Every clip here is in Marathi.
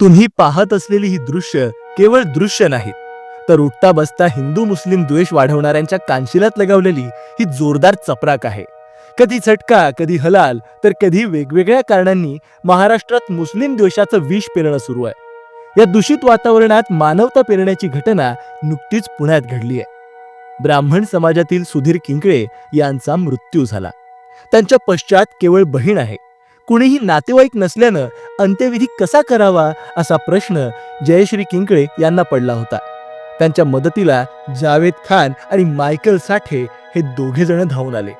तुम्ही पाहत असलेली ही दृश्य केवळ दृश्य नाहीत तर उठता बसता हिंदू मुस्लिम द्वेष वाढवणाऱ्यांच्या कानशिलात लगावलेली ही जोरदार चपराक आहे. कधी झटका कधी हलाल तर कधी वेगवेगळ्या कारणांनी महाराष्ट्रात मुस्लिम द्वेषाचं विष पेरणं सुरू आहे. या दूषित वातावरणात मानवता पेरण्याची घटना नुकतीच पुण्यात घडली आहे. ब्राह्मण समाजातील सुधीर किंकळे यांचा मृत्यू झाला. त्यांच्या पश्चात केवळ बहीण आहे. कुणीही नातेवाईक नसल्यानं अंत्यविधी कसा करावा असा प्रश्न जयश्री किंकळे यांना पडला होता. त्यांच्या मदतीला जावेद खान आणि मायकल साठे हे दोघे जण धावून आले.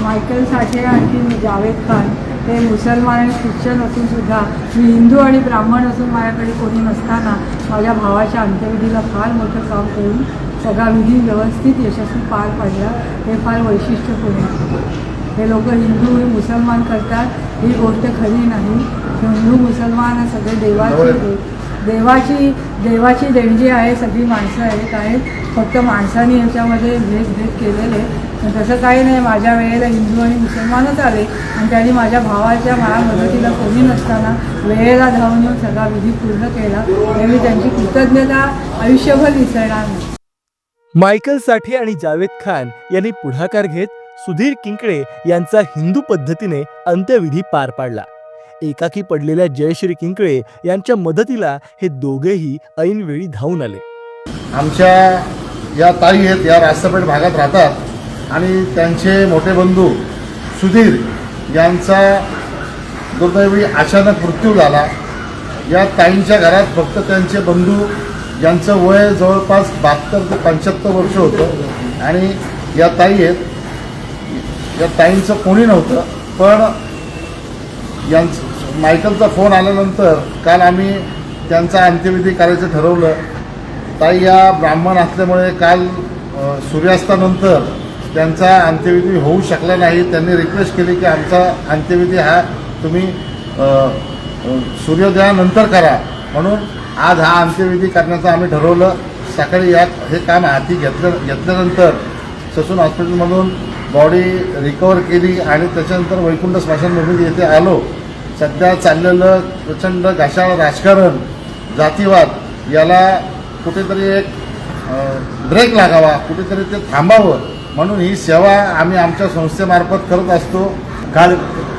मायकल साठे आणखी जावेद खान हे मुसलमान आणि ख्रिश्चन असून सुद्धा मी हिंदू आणि ब्राह्मण असून माझ्याकडे कोणी नसताना माझ्या भावाच्या अंत्यविधीला फार मोठं काम करून सगळा विधी व्यवस्थित यशस्वी पार पाडला हे फार वैशिष्ट्यपूर्ण हे लोक हिंदू हे मुसलमान करतात ही गोष्ट खरी नाही. हिंदू मुसलमान हे सगळे देवाची देवाची देवाची देणगी आहे सगळी माणसं आहेत. आहेत फक्त माणसाने याच्यामध्ये भेदभेद केलेले पण तसं काही नाही माझ्या वेळेला हिंदू आणि मुसलमानच आले. आणि त्यांनी माझ्या भावाच्या माझ्या मदतीला कोणी नसताना वेळेला धावून येऊन सगळा विधी पूर्ण केला. आणि मी त्यांची कृतज्ञता आयुष्यभर विसरणार नाही. मायकल साठे आणि जावेद खान यांनी पुढाकार घेत सुधीर किंकळे यांचा हिंदू पद्धतीने अंत्यविधी पार पाडला. एकाकी पडलेल्या जयश्री किंकळे यांच्या मदतीला हे दोघेही ऐनवेळी धावून आले. आमच्या या ताई आहेत या रास्तपेठ भागात राहतात आणि त्यांचे मोठे बंधू सुधीर यांचा दुर्दैवी अचानक मृत्यू झाला. या ताईंच्या घरात फक्त त्यांचे बंधू यांचं वय जवळपास बहात्तर ते पंच्याहत्तर वर्ष होतं आणि या ताई आहेत या ताईंचं कोणी नव्हतं पण यांचं मायकलचा फोन आल्यानंतर काल आम्ही त्यांचा अंत्यविधी करायचं ठरवलं. ताई या ब्राह्मण असल्यामुळे काल सूर्यास्तानंतर त्यांचा अंत्यविधी होऊ शकला नाही. त्यांनी रिक्वेस्ट केली की आमचा अंत्यविधी हा तुम्ही सूर्योदयानंतर करा. म्हणून आज हा अंत्यविधी करण्याचं आम्ही ठरवलं. सकाळी या हे काम हाती घेतलं घेतल्यानंतर ससून हॉस्पिटलमधून बॉडी रिकवर केली आणि त्याच्यानंतर वैकुंठ स्मशानभूमी येथे आलो. सध्या चाललेलं प्रचंड घाशाळ राजकारण जातीवाद याला कुठेतरी एक ब्रेक लागावा कुठेतरी ते थांबावं. म्हणून ही सेवा आम्ही आमच्या संस्थेमार्फत करत असतो. काल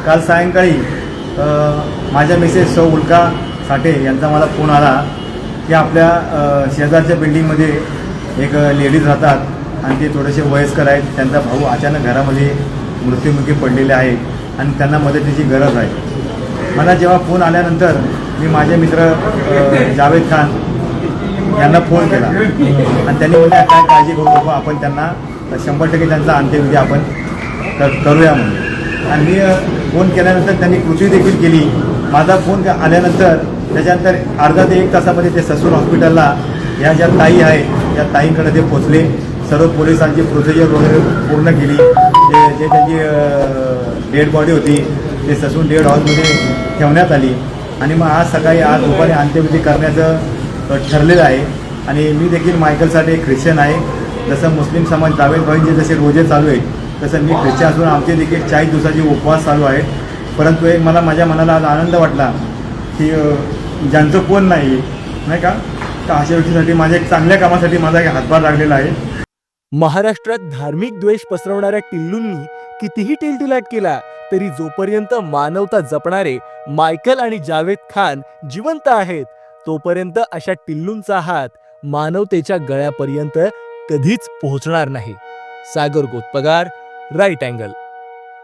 काल सायंकाळी माझ्या मिसेस सौ उल्का साठे यांचा मला फोन आला की आपल्या शेजारच्या बिल्डिंगमध्ये एक लेडीज राहतात. आणि ते थोडेसे वयस्कर आहेत. त्यांचा भाऊ अचानक घरामध्ये मृत्युमुखी पडलेले आहे आणि त्यांना मदतीची गरज आहे. मला जेव्हा फोन आल्यानंतर मी माझे मित्र जावेद खान यांना फोन केला. आणि त्यांनी म्हणजे काय काळजी करू नको आपण त्यांना शंभर टक्के त्यांचा अंत्यविधी आपण करूया म्हणून. आणि मी फोन केल्यानंतर त्यांनी कृती देखील केली. माझा फोन आल्यानंतर त्याच्यानंतर अर्धा ते एक तासामध्ये ते ससून हॉस्पिटलला या ज्या ताई आहे त्या ताईंकडे ते पोचले. सर्व पोलिसांची प्रोसिजर वगैरे पूर्ण केली. जे जे त्यांची डेड बॉडी होती ते ससून डेड हाऊसमध्ये ठेवण्यात आली. आणि मग आज सकाळी आज दुपारी अंत्यविधी करण्याचं ठरलेलं आहे. आणि मी देखील मायकलसाठी एक ख्रिश्चन आहे. जसं मुस्लिम समाज जावेद भाईंचे जसे रोजे चालू आहेत तसं मी ख्रिश्चन असून आमचे देखील चाळीस दिवसाचे उपवास चालू आहेत. परंतु एक मला माझ्या मनाला आज आनंद वाटला की ज्यांचं कोण नाही नाही का? तर अशा व्यक्तीसाठी माझ्या एक चांगल्या कामासाठी माझा एक हातभार लागलेला आहे. महाराष्ट्रात धार्मिक द्वेष पसरवणाऱ्या टिल्लूंनी कितीही टिलटिलाट केला तरी जोपर्यंत मानवता जपणारे मायकल आणि जावेद खान जिवंत आहेत तोपर्यंत अशा टिल्लूंचा हात मानवतेच्या गळ्यापर्यंत कधीच पोहोचणार नाही. Sagar Gotpagar right angle.